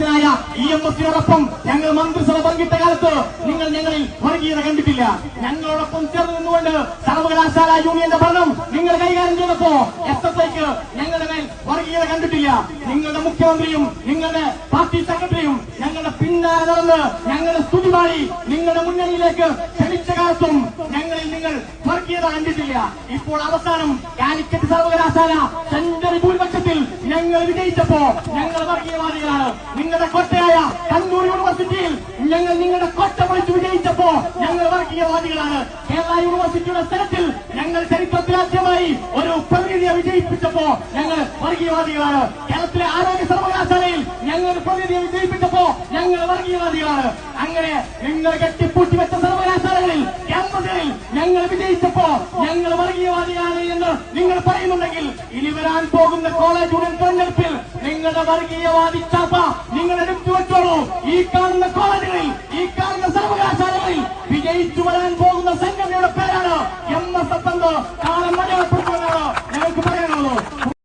അധ്യക്ഷനായ E M എസിനോടൊപ്പം ഞങ്ങൾ മന്ത്രിസഭ പങ്കിട്ട കാലത്ത് നിങ്ങൾ ഞങ്ങളിൽ വർഗീയത കണ്ടിട്ടില്ല. ഞങ്ങളോടൊപ്പം ചേർന്ന് നിന്നുകൊണ്ട് സർവകലാശാല യൂണിയന്റെ ഭരണം നിങ്ങൾ കൈകാര്യം ചെയ്തപ്പോ എസ് എസ് ഐക്ക് ഞങ്ങളുടെ മേൽ വർഗീയത കണ്ടിട്ടില്ല. നിങ്ങളുടെ മുഖ്യമന്ത്രിയും നിങ്ങളുടെ പാർട്ടി സെക്രട്ടറിയും ഞങ്ങളുടെ പിന്നാലെ നടന്ന് ഞങ്ങളുടെ സ്തുതി പാടി നിങ്ങളുടെ മുന്നണിയിലേക്ക് ക്ഷണിച്ച കാലത്തും ഞങ്ങളിൽ നിങ്ങൾ വർഗീയത കണ്ടിട്ടില്ല. ഇപ്പോൾ അവസാനം കാലിക്കറ്റ് സർവകലാശാല ഭൂരിപക്ഷത്തിൽ ഞങ്ങൾ വിജയിച്ചപ്പോ ഞങ്ങൾ വർഗീയവാദികളാണ് നിങ്ങളുടെ കൊട്ടയായ കണ്ണൂർ യൂണിവേഴ്സിറ്റിയിൽ ഞങ്ങൾ നിങ്ങളുടെ കൊട്ട പൊളിച്ച് വിജയിച്ചപ്പോ ഞങ്ങൾ വർഗീയവാദികളാണ് കേരള യൂണിവേഴ്സിറ്റിയുടെ സ്ഥലത്തിൽ ഞങ്ങൾ ചരിത്രത്തിലാദ്യമായി ഒരു പ്രതിനിധിയെ വിജയിപ്പിച്ചപ്പോ ഞങ്ങൾ വർഗീയവാദികളാണ് കേരളത്തിലെ ആരോഗ്യ സർവകലാശാലയിൽ ഞങ്ങൾ പ്രതിനിധിയെ വിജയിപ്പിച്ചപ്പോ ഞങ്ങൾ വർഗീയവാദികളാണ് അങ്ങനെ നിങ്ങൾ കെട്ടിപ്പൂട്ടി വെച്ച സർവകലാശാലകളിൽ ക്യാമ്പസുകളിൽ ഞങ്ങൾ വിജയിച്ചപ്പോ ഞങ്ങൾ വർഗീയവാദികളാണ് എന്ന് നിങ്ങൾ പറയുന്നുണ്ടെങ്കിൽ ഇനി വരാൻ പോകുന്ന കോളേജ് തെരഞ്ഞെടുപ്പിൽ നിങ്ങളുടെ വർഗീയവാദി ചാപ്പ നിങ്ങൾ എടുത്തു വെച്ചോളൂ. ഈ കാണുന്ന കോളേജുകളിൽ ഈ കാണുന്ന സർവകലാശാലകളിൽ വിജയിച്ചു വരാൻ പോകുന്ന സംഘടനയുടെ പേരാണ് എം എസ് എഫ്